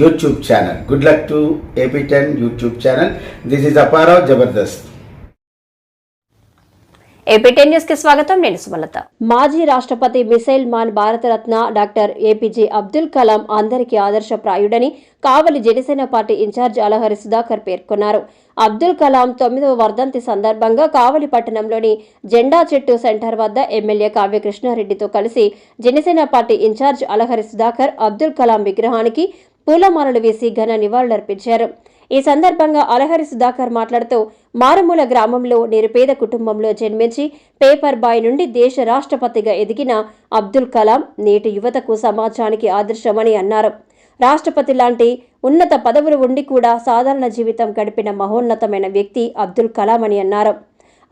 YouTube channel good luck to AP ten YouTube channel this is Aparao Jabardasth స్వాగతం. నేను సుమలత. మాజీ రాష్ట్రపతి missile man Bharat Ratna doctor APJ Abdul Kalam అందరికీ ఆదర్శప్రాయుడని Kavali Janasena party incharge Alahari Sudhakar పేర్కొన్నారు. అబ్దుల్ కలాం తొమ్మిదవ వర్ధంతి సందర్భంగా కావలి పట్టణంలోని జెండా చెట్టు సెంటర్ వద్ద ఎమ్మెల్యే కావ్య కృష్ణారెడ్డితో కలిసి జనసేన పార్టీ ఇన్ఛార్జ్ అలహరి సుధాకర్ అబ్దుల్ కలాం విగ్రహానికి పూలమాలలు వేసి ఘన నివాళులర్పించారు. ఈ సందర్భంగా అలహరి సుధాకర్ మాట్లాడుతూ మారుమూల గ్రామంలో నిరుపేద కుటుంబంలో జన్మించి పేపర్ బాయ్ నుండి దేశ రాష్ట్రపతిగా ఎదిగిన అబ్దుల్ కలాం నేటి యువతకు సమాజానికి ఆదర్శమని అన్నారు. రాష్ట్రపతి లాంటి ఉన్నత పదవులు ఉండి కూడా సాధారణ జీవితం గడిపిన మహోన్నతమైన వ్యక్తి అబ్దుల్ కలాం అని అన్నారు.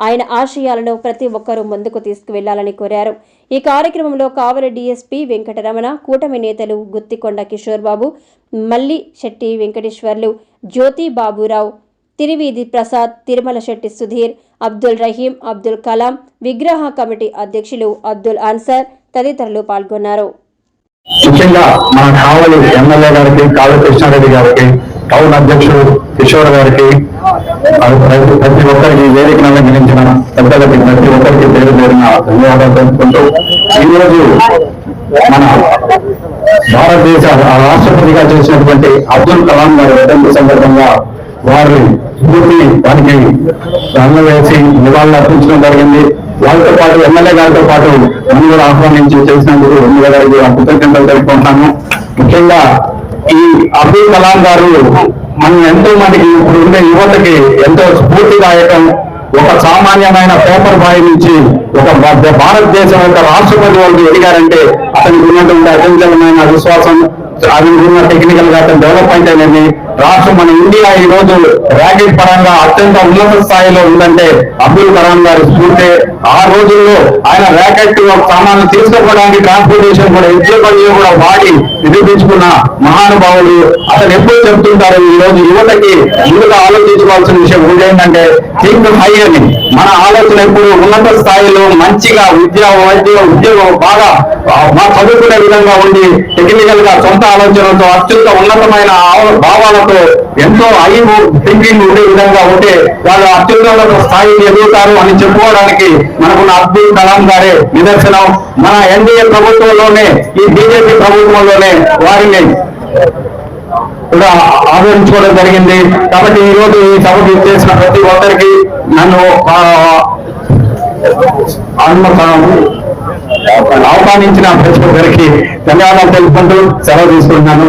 ఆయన ఆశయాలను ప్రతి ఒక్కరూ ముందుకు తీసుకువెళ్ళాలని కోరారు. ఈ కార్యక్రమంలో కావలి డీఎస్పీ వెంకటరమణ కూటమి నేతలు గుత్తికొండ కిషోర్ బాబు మల్లి శెట్టి వెంకటేశ్వర్లు జ్యోతి బాబురావు తిరివీధి ప్రసాద్ తిరుమల శెట్టి సుధీర్ అబ్దుల్ రహీం అబ్దుల్ కలాం విగ్రహ కమిటీ అధ్యక్షులు అబ్దుల్ అన్సర్ తదితరులు పాల్గొన్నారు. ముఖ్యంగా మన కావలి ఎమ్మెల్యే గారికి కావ్య కృష్ణారెడ్డి గారికి టౌన్ అధ్యక్షుడు కిషోర్ గారికి ప్రతి ఒక్కరికి వేదిక అలంకరించిన పెద్దలకి ప్రతి ఒక్కరికి పేరు పేరున ధన్యవాదాలు తెలుపుకుంటూ ఈరోజు మన భారతదేశ రాష్ట్రపతిగా చేసినటువంటి అబ్దుల్ కలాం గారి వర్ధంతి సందర్భంగా వారి స్ఫూర్తి వారికి రంగు వేసి నివాళులు అర్పించడం జరిగింది. వాళ్ళతో పాటు ఎమ్మెల్యే గారితో పాటు మనం కూడా ఆహ్వానించి చేసినందుకు ఎమ్మెల్యే గారికి ఆ కృతజ్ఞతలు తెలుపుకుంటాను ముఖ్యంగా ఈ అబ్దుల్ కలాం గారు మనం ఎంతో మందికి ఇప్పుడు ఉండే యువతకి ఎంతో స్ఫూర్తిదాయకం. ఒక సామాన్యమైన పేపర్ బాయ్ నుంచి ఒక భారతదేశం యొక్క రాష్ట్రపతి వరకు ఎదిగారంటే అతనికి ఉన్నటువంటి అత్యంతమైన విశ్వాసం అతనికి ఉన్న టెక్నికల్గా అతను డెవలప్మెంట్ అనేది రాష్ట్రం మన ఇండియా ఈ రోజు ర్యాకెట్ పరంగా అత్యంత ఉన్నత స్థాయిలో ఉందంటే అబ్దుల్ కలాం గారు చూస్తే ఆ రోజుల్లో ఆయన ర్యాకెట్ సామాన్లు తీసుకోవడానికి ట్రాన్స్పోర్టేషన్ కూడా ఉద్యోగాలు కూడా వాడి నిరూపించుకున్న మహానుభావులు అతను ఎప్పుడు చెప్తుంటారు ఈ రోజు యువతకి యువత ఆలోచించుకోవాల్సిన విషయం ఒకటి ఏంటంటే థింక్ హై అని మన ఆలోచన ఎప్పుడు ఉన్నత స్థాయిలో మంచిగా విద్య వైద్య ఉద్యోగం బాగా మా చదువుకునే విధంగా ఉండి టెక్నికల్గా సొంత ఆలోచనలతో అత్యంత ఉన్నతమైన భావాలతో వాళ్ళకు ఎంతో ఐ థింకింగ్ ఉండే విధంగా ఉంటే వాళ్ళు అత్యున్నత స్థాయి ఎదుగుతారు అని చెప్పుకోవడానికి మనకున్న అబ్దుల్ కలాం గారే నిదర్శనం మన ఎన్డీఏ ప్రభుత్వంలోనే ఈ బీజేపీ ప్రభుత్వంలోనే వారిని కూడా ఆదరించుకోవడం జరిగింది. కాబట్టి ఈ రోజు ఈ సభకు చేసిన ప్రతి ఒక్కరికి నన్ను ఆహ్వానించిన ప్రతి ఒక్కరికి ధన్యవాదాలు తెలుపుకుంటూ సెలవు తీసుకుంటున్నాను.